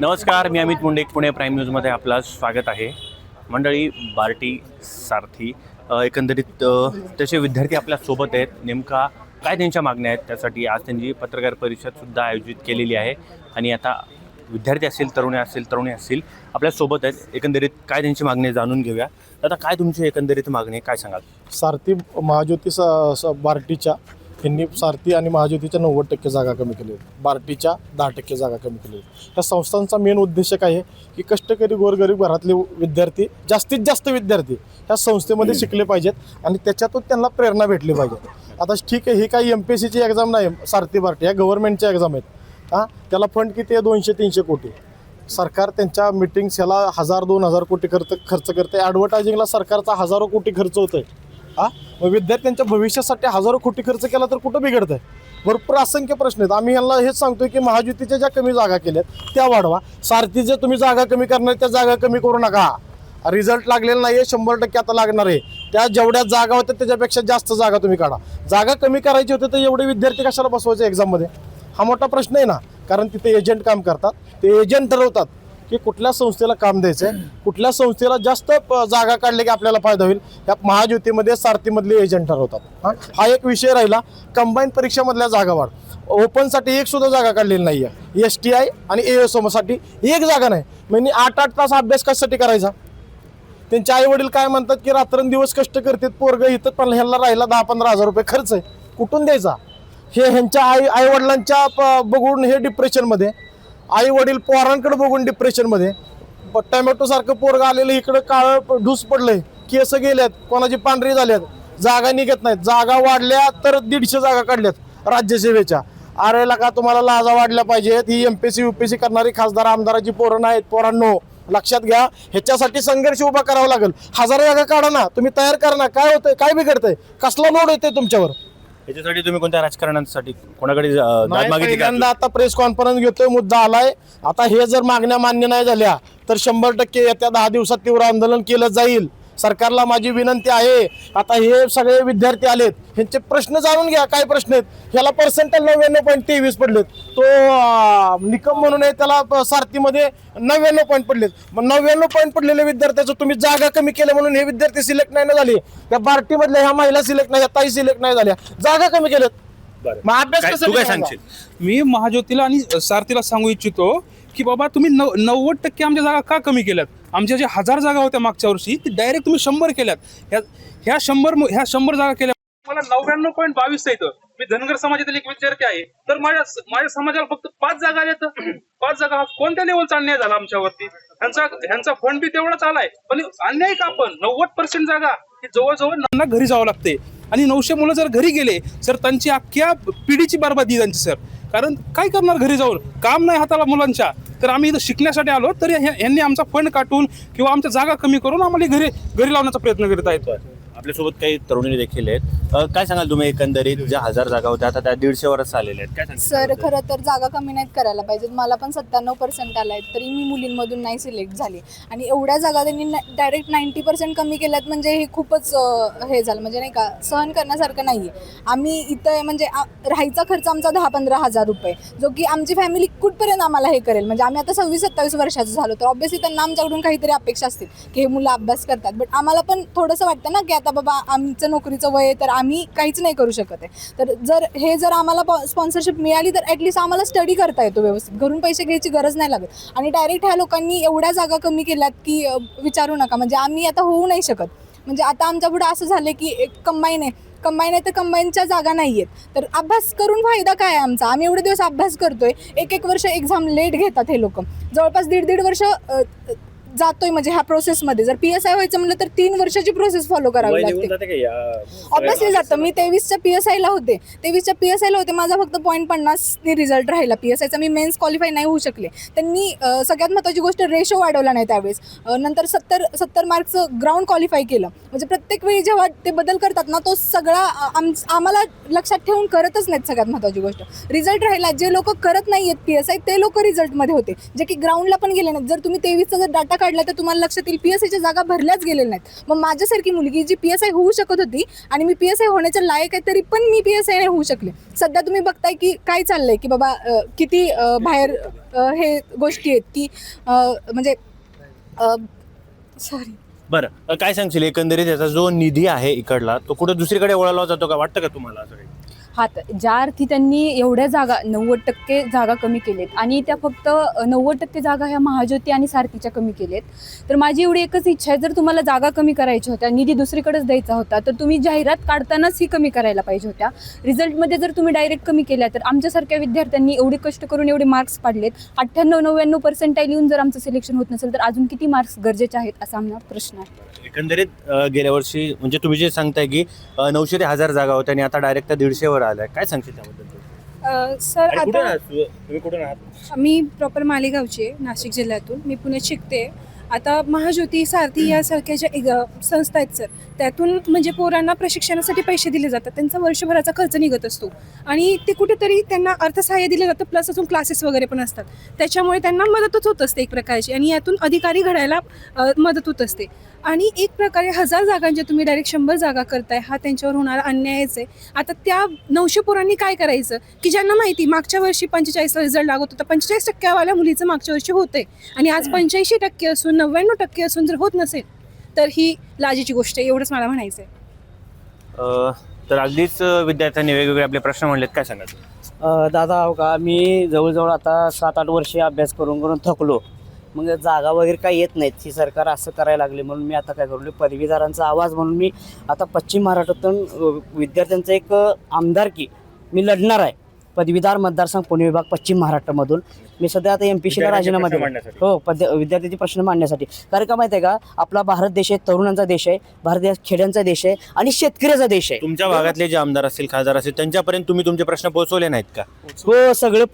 नमस्कार मी अमित मुंडे पुणे प्राईम न्यूजमध्ये आपलं स्वागत आहे. मंडळी बार्टी सारथी एकंदरीत तसे विद्यार्थी आपल्यासोबत आहेत. नेमका काय त्यांच्या मागण्या आहेत? त्यासाठी आज त्यांची पत्रकार परिषदसुद्धा आयोजित केलेली आहे. आणि आता विद्यार्थी असतील तरुणी असतील तरुणी असतील आपल्यासोबत आहेत. एकंदरीत काय त्यांची मागणी जाणून घेऊया. आता काय तुमची एकंदरीत मागणी काय सांगाल? सारथी महाज्योती स स- बार्टीच्या यांनी सारथी आणि महाज्योतीच्या नव्वद टक्के जागा कमी केल्या आहेत बार्टीच्या दहा टक्के जागा कमी केल्या आहेत या संस्थांचा मेन उद्देश काय आहे? की कष्टकरी गोरगरीब घरातले विद्यार्थी जास्तीत जास्त विद्यार्थी ह्या संस्थेमध्ये शिकले पाहिजेत आणि त्याच्यातून त्यांना प्रेरणा भेटली पाहिजे. आता ठीक आहे ही काही एम पी एस सीची एक्झाम नाही सारथी बार्टी या गव्हर्नमेंटच्या एक्झाम आहेत. हां? त्याला फंड किती आहे? दोनशे तीनशे कोटी. सरकार त्यांच्या मिटिंग्स ह्याला हजार दोन हजार कोटी खर्च खर्च करते ॲडव्हर्टायझिंगला सरकारचा हजारो कोटी खर्च होतोय. हा? मग विद्यार्थ्यांच्या भविष्यासाठी हजारो कोटी खर्च केला तर कुठं बिघडतंय? भरपूर असंख्य प्रश्न आहेत. आम्ही यांना हेच सांगतोय की महायुतीच्या ज्या कमी जागा केल्यात त्या वाढवा. सारथीच्या तुम्ही जागा कमी करणार त्या जागा कमी करू नका. रिझल्ट लागलेला नाही आहे शंभर टक्के आता लागणार आहे. त्या जेवढ्या जागा होत्या त्याच्यापेक्षा जास्त जागा तुम्ही काढा. जागा कमी करायची होती तर एवढे विद्यार्थी कशाला बसवायचे एक्झाममध्ये हा मोठा प्रश्न आहे ना. कारण तिथे एजंट काम करतात. ते एजंट ठरवतात. की कुठल्या संस्थेला काम द्यायचं आहे कुठल्या संस्थेला जास्त प- जागा काढले की आपल्याला फायदा होईल या महाज्योतीमध्ये सारथीमधले एजंट ठरवतात. हा एक विषय राहिला कंबाईन परीक्षेमधल्या जागा वाढ. ओपनसाठी एक सुद्धा जागा काढलेली नाही आहे एस टी आय आणि ए एस ओमसाठी एक जागा नाही. म्हणजे आठ आठ तास अभ्यास कशासाठी करायचा? त्यांचे आई वडील काय म्हणतात की रात्रंदिवस कष्ट करतात पोरग इथं पण ह्याला राहिला दहा पंधरा हजार रुपये खर्च आहे. कुठून द्यायचा? हे ह्यांच्या आई आई वडिलांच्या बघून हे डिप्रेशनमध्ये आई वडील पोरांकडे बघून डिप्रेशनमध्ये टॅमॅटो सारखं पोरग आलेलं इकडं काळं ढूस पडलंय. केस गेल्यात कोणाची पांढरी झाल्यात जागा निघत नाहीत. जागा वाढल्या तर दीडशे जागा काढल्यात राज्यसेवेच्या अरे का तुम्हाला लाजा वाढल्या पाहिजेत? ही एमपीसी युपीसी करणारी खासदार आमदाराची पोरं नाहीत. पोरांनो लक्षात घ्या ह्याच्यासाठी संघर्ष उभा करावा लागेल. हजारो जागा काढा ना. तुम्ही तयार करा ना. काय होतंय? काय बिघडतंय? कसला लोड येतोय तुमच्यावर? याच्यासाठी तुम्ही कोणत्या राजकारणासाठी कोणाकडे अ, दाद नाही, मागितली का? पहिल्यांदा आता प्रेस कॉन्फरन्स घेतोय मुद्दा आलाय. आता हे जर मागण्या मान्य नाही झाल्या तर शंभर टक्के येत्या दहा दिवसात तीव्र आंदोलन केलं जाईल. सरकारला माझी विनंती आहे. आता हे सगळे विद्यार्थी आलेत ह्यांचे प्रश्न जाणून घ्या काय प्रश्न आहेत. ह्याला पर्सेंटेज नव्याण्णव पॉईंट तेवीस पडलेत. तो निकम म्हणून आहे त्याला सारथीमध्ये नव्याण्णव पॉईंट पडलेत. मग नव्याण्णव पॉईंट पडलेल्या विद्यार्थ्याचं तुम्ही जागा कमी केल्या म्हणून हे विद्यार्थी सिलेक्ट नाही ना झाले. त्या बार्टीमधल्या ह्या महिला सिलेक्ट नाही ताई सिलेक्ट नाही झाल्या. जागा कमी केल्यात. बरं. मग अभ्यास काय- कसा तू काय करायचा? सांगशील? मी महाज्योतीला आणि सारथीला सांगू इच्छितो की बाबा तुम्ही नव नव्वद टक्के आमच्या जागा का कमी केल्यात? आमच्या ज्या हजार जागा होत्या मागच्या वर्षी ती डायरेक्ट तुम्ही शंभर केल्यात. ह्या ह्या शंभर ह्या शंभर जागा केल्या मला नव्याण्णव पॉईंट बावीस येतं. मी धनगर समाजातील एक विद्यार्थी आहे. तर माझ्या माझ्या समाजाला फक्त पाच जागा आल्या पाच जागा हा कोणत्या लेवलचा अन्याय झाला आमच्यावरती? ह्यांचा ह्यांचा फंड बी तेवढाच आलाय. पण अन्याय का आपण नव्वद पर्सेंट जागा ही जवळजवळ त्यांना घरी जावं लागते. आणि नऊशे मुलं जर घरी गेले सर त्यांची अख्ख्या पिढीची बरबादी त्यांची सर. कारण काय करणार घरी जाऊन? काम नाही हाताला मुलांच्या. तर आम्ही इथं शिकण्यासाठी आलो तर ह्या- ह्यांनी आमचा फंड काटून किंवा आमच्या जागा कमी करून आम्हाला घरी घरी लावण्याचा प्रयत्न करीत आहेत. आपल्यासोबत काही तरुणी देखील आहेत. अ, काय सांगाल तुम्ही एकंदरीत ज्या हजार जागा होत्या आता त्या दीडशे वर्ष आलेल्या आहेत. काय सर खरं तर जागा कमी नाहीत करायला पाहिजेत. मला पण सत्त्याण्णव पर्सेंट आला आहे तरी मी मुलींमधून नाही सिलेक्ट झाली. आणि एवढ्या जागा त्यांनी डायरेक्ट नाईन्टी पर्सेंट कमी केल्यात म्हणजे हे खूपच अं, हे झालं. म्हणजे नाही का सहन करण्यासारखं नाही आहे आम्ही इथं म्हणजे आ- राहायचा खर्च आमचा दहा पंधरा हजार रुपये. जो की आमची फॅमिली कुठपर्यंत आम्हाला हे करेल? म्हणजे आम्ही आता सव्वीस सत्तावीस वर्षाचं झालो तर ऑब्व्हियसली त्यांना आमच्याकडून काहीतरी अपेक्षा असतील की हे मुलं अभ्यास करतात. बट आम्हाला पण थोडंसं वाटतं ना की आता बाबा आमचं नोकरीचं वय आहे तर आम्ही काहीच नाही करू शकत आहे. तर जर हे जर आम्हाला स्पॉन्सरशिप मिळाली तर ॲटलिस्ट आम्हाला स्टडी करता येतो व्यवस्थित. घरून पैसे घ्यायची गरज नाही लागत. आणि डायरेक्ट ह्या लोकांनी एवढ्या जागा कमी केल्यात की विचारू नका. म्हणजे आम्ही आता होऊ नाही शकत. म्हणजे आता आमच्या पुढे असं झालं की एक कंबाईन आहे. कंबाईन आहे तर कंबाईनच्या जागा नाही आहेत. तर अभ्यास करून फायदा काय आहे आमचा? आम्ही एवढे दिवस अभ्यास करतोय. एक एक वर्ष एक्झाम लेट घेतात हे लोक. जवळपास दीड दीड वर्ष जातोय म्हणजे ह्या प्रोसेसमध्ये जर पी एस आय व्हायचं म्हणलं तर तीन वर्षाची प्रोसेस फॉलो करावी लागते. ऑब्विसली जातं. मी तेवीसच्या पी एस आयला होते. तेवीसच्या पी एस आयला होते. माझा फक्त पॉईंट पन्नासनी रिझल्ट राहिला. पी एस आयचा मी मेन्स क्वालिफाय नाही होऊ शकले. त्यांनी सगळ्यात महत्त्वाची गोष्ट रेशो वाढवला नाही त्यावेळेस. नंतर सत्तर सत्तर मार्क्सचं ग्राउंड क्वालिफाय केलं. म्हणजे प्रत्येक वेळी जेव्हा ते बदल करतात ना तो सगळा आम आम्हाला लक्षात ठेवून करतच नाहीत सगळ्यात महत्त्वाची गोष्ट. रिझल्ट राहिला. जे लोक करत नाही आहेत पी एस आय ते लोक रिझल्टमध्ये होते. जे की ग्राउंडला पण गेले नाहीत. जर तुम्ही तेवीसचा जर डाटा काढला तर तुम्हाला लक्षात येईल पी एस आयच्या जागा भरल्याच गेलेल्या नाहीत. मग माझ्यासारखी मुलगी जी पी एस आय होऊ शकत होती आणि मी पी एस आय होण्याच्या लायक आहे तरी पण मी पी एस आय होऊ शकले. सध्या तुम्ही बघताय की काय चाललंय की बाबा किती बाहेर हे गोष्टी आहेत की म्हणजे सॉरी बरं काय सांगशील? एकंदरीत याचा जो निधी आहे इकडला तो कुठं दुसरीकडे ओळखला जातो का? वाटतं का तुम्हाला हात ज्या अर्थी त्यांनी एवढ्या जागा नव्वद टक्के जागा कमी केलेत. आणि त्या फक्त नव्वद टक्के जागा ह्या महाज्योती आणि सारथीच्या कमी केलेत. तर माझी एवढी एकच इच्छा आहे जर तुम्हाला जागा कमी करायच्या होत्या निधी दुसरीकडेच द्यायचा होता तर तुम्ही जाहिरात काढतानाच ही कमी करायला पाहिजे होत्या. रिझल्टमध्ये जर तुम्ही डायरेक्ट कमी केल्या तर आमच्यासारख्या विद्यार्थ्यांनी एवढे कष्ट करून एवढे मार्क्स पाडलेत. अठ्ठ्याण्णव नव्याण्णव पर्सेंटाईल येऊन जर आमचं सिलेक्शन होत नसेल तर अजून किती मार्क्स गरजेचे आहेत असा आमचा प्रश्न आहे. एकंदरीत गेल्या वर्षी म्हणजे तुम्ही जे सांगताय की नऊशे ते हजार जागा होत्या आणि आता डायरेक्ट दीडशेवर आलाय? काय सांगशील त्याबद्दल तू? सर आणि कुठून आता आहात तू? तुम्ही कुठून आहात? मी प्रॉपर मालेगावची आहे नाशिक जिल्ह्यातून. मी पुण्यात शिकते. आता महाज्योती सारथी यासारख्या ज्या एक, संस्था आहेत सर त्यातून म्हणजे पोरांना प्रशिक्षणासाठी पैसे दिले जातात. त्यांचा वर्षभराचा खर्च निघत असतो. आणि ते कुठेतरी त्यांना अर्थसहाय्य दिलं जातं प्लस अजून क्लासेस वगैरे पण असतात. त्याच्यामुळे त्यांना मदतच होत असते एक प्रकारची. आणि यातून अधिकारी घडायला अ, मदत होत असते. आणि एक प्रकारे हजार जागांच्या तुम्ही डायरेक्ट शंभर जागा करताय हा त्यांच्यावर होणारा अन्यायच आहे. आता त्या नऊशे पोरांनी काय करायचं? की ज्यांना माहिती मागच्या वर्षी पंचेचाळीसला रिझल्ट लागत होता पंचेचाळीस टक्क्यावाल्या मुलीचं मागच्या वर्षी होतंय. आणि आज पंच्याऐंशी टक्के असून नव्याण्णव टक्के असून जर होत नसेल तर ही लाजेची गोष्ट आहे एवढंच मला म्हणायचं आहे. अ, तर अगदीच विद्यार्थ्यांनी वेगवेगळे आपले प्रश्न म्हणलेत काय सांगायचं अ, दादा हो का मी जवळजवळ आता सात आठ वर्षे अभ्यास करून करून थकलो. मग जागा वगैरे काही येत नाहीत. ही सरकार असं करायला लागले म्हणून मी आता काय करू? पदवीधरांचा आवाज म्हणून मी आता पश्चिम महाराष्ट्रातून विद्यार्थ्यांचं एक आमदारकी मी लढणार आहे. पदवीधर मतदारसंघ पुणे विभाग पश्चिम महाराष्ट्रामध्ये मी सध्या आता एम पी सीला राजीनामा दिला. हो पद विद्यार्थ्याचे प्रश्न मांडण्यासाठी. कारण का माहिती आहे का? आपला भारत देश आहे तरुणांचा देश आहे भारत देश खेड्यांचा देश आहे आणि शेतकऱ्याचा देश आहे. तुमच्या भागातले जे आमदार असतील खासदार असतील त्यांच्यापर्यंत तुम्ही तुमचे प्रश्न पोहोचवले नाहीत का? हो सगळं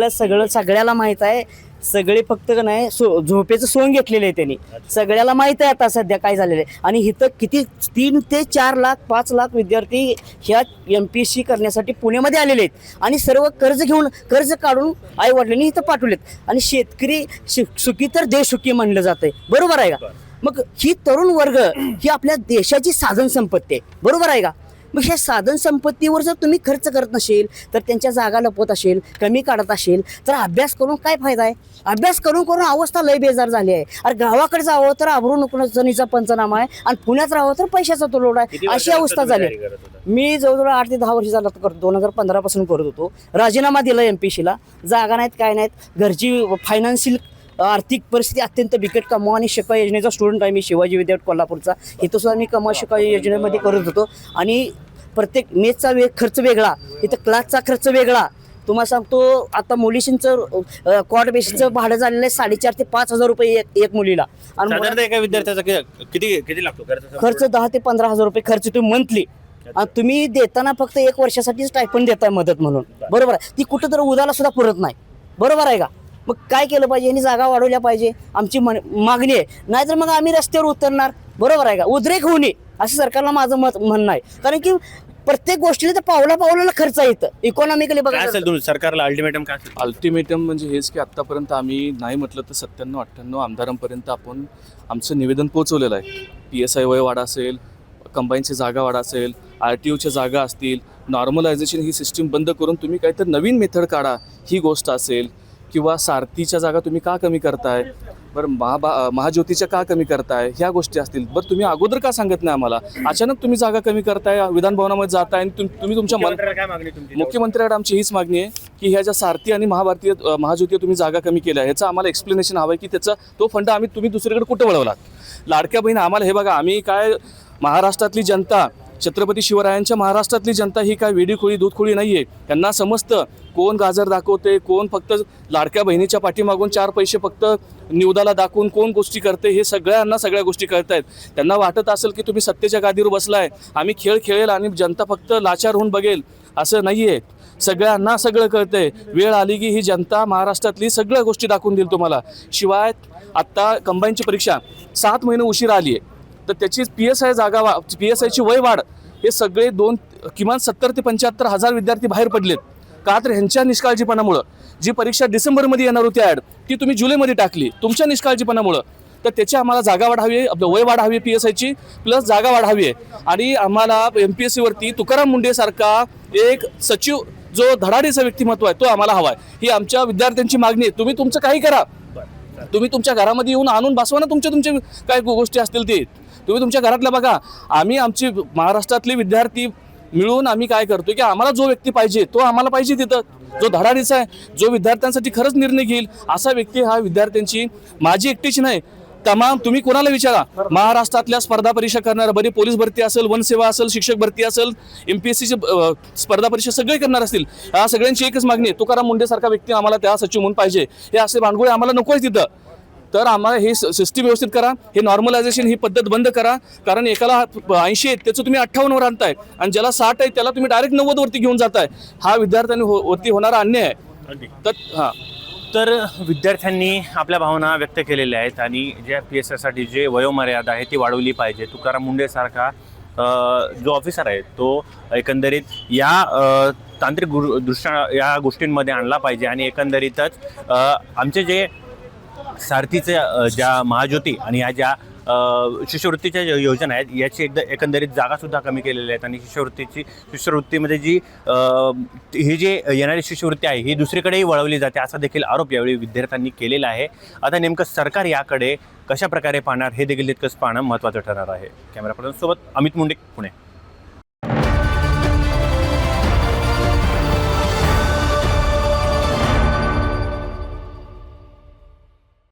आहे सगळं सगळ्याला माहीत आहे. सगळे फक्त का नाही सो झोपेचं सोंग घेतलेलं आहे त्यांनी. सगळ्याला माहीत आहे आता सध्या काय झालेलं आहे. आणि इथं किती तीन ते चार लाख पाच लाख विद्यार्थी ह्या एम पी एस सी करण्यासाठी पुण्यामध्ये आलेले आहेत. आणि सर्व कर्ज घेऊन कर्ज काढून आई वडिलांनी इथं पाठवलेत. आणि शेतकरी सुखी तर देश सुखी म्हणलं जातंय. बरोबर आहे का? मग ही तरुण वर्ग ही आपल्या देशाची साधन संपत्ती आहे. बरोबर आहे का? मग ह्या साधन संपत्तीवर जर तुम्ही खर्च करत नसेल तर त्यांच्या जागा लपवत असेल कमी काढत असेल तर अभ्यास करून काय फायदा आहे? अभ्यास करून करून अवस्था लय बेजार झाली आहे. अरे गावाकडे जावं तर आबरू नको जणीचा पंचनामा आहे आणि पुण्यात राहावं तर पैशाचा तो लोड आहे. अशी अवस्था झाली. मी जवळजवळ आठ ते दहा वर्ष झालं करतो. दोन हजार पंधरा पासून करत होतो. राजीनामा दिला एम पी सीला जागा नाहीत काय नाहीत. घरची फायनान्शियल आर्थिक परिस्थिती अत्यंत बिकट कमवा आणि शिका योजनेचा स्टुडंट आहे मी शिवाजी विद्यापीठ कोल्हापूरचा. इथं सुद्धा मी कमवा शिका योजनेमध्ये करत होतो. आणि प्रत्येक मेसचा वेग खर्च वेगळा इथं क्लासचा खर्च वेगळा. तुम्हाला सांगतो आता मुलीशींचं कॉट बेसिसचं भाडं झालेलं आहे साडेचार ते पाच हजार रुपये एक मुलीला. आणि एका विद्यार्थ्याचा किती किती लागतो खर्च? दहा ते पंधरा हजार रुपये खर्च तुम्ही मंथली आणि तुम्ही देताना फक्त एक वर्षासाठी स्टायपन देताय मदत म्हणून. बरोबर आहे? ती कुठं तर उदाला सुद्धा पुरत नाही. बरोबर आहे का? मग काय केलं पाहिजे? यांनी जागा वाढवल्या पाहिजे. आमची मागणी आहे. नाहीतर मग आम्ही रस्त्यावर उतरणार. बरोबर आहे का? उद्रेक होऊ नये. असं सरकारला माझं मत म्हणणं आहे. कारण की प्रत्येक गोष्टीला तर पावला पावलाला खर्च येतं इकॉनॉमिकली बघा असेल तुम्ही सरकारला अल्टिमेटम काय असेल? अल्टिमेटम म्हणजे हेच की आत्तापर्यंत आम्ही नाही म्हटलं तर सत्त्याण्णव अठ्ठ्याण्णव आमदारांपर्यंत आपण आमचं निवेदन पोहोचवलेलं आहे. पी एस आय वय वाढ असेल कंबाईनची जागा वाढ असेल आर टी ओच्या जागा असतील नॉर्मलायझेशन ही सिस्टीम बंद करून तुम्ही काहीतरी नवीन मेथड काढा. ही गोष्ट असेल किंवा सारथीच्या जागा तुम्ही का कमी करताय? बरं महाबा महाज्योतीच्या का कमी करताय? ह्या गोष्टी असतील. बरं तुम्ही अगोदर का सांगत नाही आम्हाला? अचानक तुम्ही जागा कमी करताय विधान भवनामध्ये जाताय आणि तुम- तुम्ही तुमच्या मन काय मागणी तुमची? मुख्यमंत्र्याकडे आमची हीच मागणी आहे की ह्या ज्या सारथी आणि महाभारतीय अ, महाज्योती तुम्ही जागा कमी केल्या ह्याचं आम्हाला एक्सप्लेनेशन हवं आहे की त्याचा तो फंड आम्ही तुम्ही दुसरीकडे कुठे वळवलात? लाडक्या बहीण आम्हाला हे बघा आम्ही काय महाराष्ट्रातली जनता छत्रपती शिवरायांच्या महाराष्ट्रातली जनता ही काय वेडीखोळी दूधखोळी नाही आहे त्यांना समजतं कोण गाजर दाखवते कोण फक्त लाडक्या बहिणीच्या पाठीमागून चार पैसे फक्त निवदाला दाखवून कोण गोष्टी करते हे सगळ्यांना सगळ्या गोष्टी करतायत त्यांना वाटत असेल की तुम्ही सत्तेच्या गादीवर बसलाय आम्ही खेळ खेळेल आणि जनता फक्त लाचार होऊन बघेल असं नाही आहे सगळ्यांना सगळं कळतंय. वेळ आली की ही जनता महाराष्ट्रातली सगळ्या गोष्टी दाखवून देईल तुम्हाला. शिवाय आत्ता कंबाईनची परीक्षा सात महिने उशीर आली आहे तर त्याची पी एस आय जागा वा पी एस आयची वय वाढ. हे सगळे दोन किमान सत्तर ते पंच्याहत्तर हजार विद्यार्थी बाहेर पडलेत. का तर ह्यांच्या निष्काळजीपणामुळं. जी परीक्षा डिसेंबरमध्ये येणार होती ॲड ती तुम्ही जुलैमध्ये टाकली. तुमच्या निष्काळजीपणामुळं. तर त्याची आम्हाला जागा वाढावी आहे आपलं वय वाढावी पी एस आयची प्लस जागा वाढावी आहे. आणि आम्हाला एम पी एस सीवरती तुकाराम मुंडेसारखा एक सचिव जो धडाडीचा व्यक्तिमत्व आहे तो आम्हाला हवा आहे. ही आमच्या विद्यार्थ्यांची मागणी आहे. तुम्ही तुमचं काही करा. तुम्ही तुमच्या घरामध्ये येऊन आणून बसवा ना तुमच्या तुमच्या काय गोष्टी असतील ते. तुम्ही तुमच्या घरातल्या बघा आम्ही आमची महाराष्ट्रातले विद्यार्थी मिळून आम्ही काय करतो की आम्हाला जो व्यक्ती पाहिजे तो आम्हाला पाहिजे तिथं. जो धडाडीचा आहे जो विद्यार्थ्यांसाठी खरंच निर्णय घेईल असा व्यक्ती हा विद्यार्थ्यांची माझी एकटीची नाही. तमाम तुम्ही कोणाला विचारा? महाराष्ट्रातल्या स्पर्धा परीक्षा करणार बरी पोलीस भरती असेल वनसेवा असेल शिक्षक भरती असेल एम पी एस सीची स्पर्धा परीक्षा सगळे करणार असतील. या सगळ्यांची एकच मागणी आहे तुकाराम मुंडेसारखा व्यक्ती आम्हाला त्या सचिव म्हणून पाहिजे. हे असे भांडगोळे आम्हाला नको आहे तिथं. तर आम्हाला हे सिस्टीम व्यवस्थित करा. हे नॉर्मलायझेशन ही पद्धत बंद करा. कारण एकाला ऐंशी आहेत त्याचं तुम्ही अठ्ठावन्नवर आणताय. आणि ज्याला साठ आहे त्याला तुम्ही डायरेक्ट नव्वदवरती घेऊन जाताय. हा विद्यार्थ्यांनी हो- वरती होणारा अन्याय आहे. तर हां. तर विद्यार्थ्यांनी आपल्या भावना व्यक्त केलेल्या आहेत आणि ज्या पी एस आयसाठी जे वयोमर्यादा आहे ती वाढवली पाहिजे. तुकाराम मुंडेसारखा जो ऑफिसर आहे तो एकंदरीत या तांत्रिक गु दृष्ट्या या गोष्टींमध्ये आणला पाहिजे. आणि एकंदरीतच आमचे जे सारथीचे ज्या महाज्योती आणि या ज्या शिष्यवृत्तीच्या योजना आहेत याची एकदा एकंदरीत जागासुद्धा कमी केलेल्या आहेत. आणि शिष्यवृत्तीची शिष्यवृत्तीमध्ये जी ही जी येणारी शिष्यवृत्ती आहे ही दुसरीकडेही वळवली जाते असा देखील आरोप यावेळी विद्यार्थ्यांनी केलेला आहे. आता नेमकं सरकार याकडे कशा प्रकारे पाहणार हे देखील तितकंच पाहणं महत्त्वाचं ठरणार आहे. कॅमेरा पर्सन सोबत अमित मुंडे पुणे.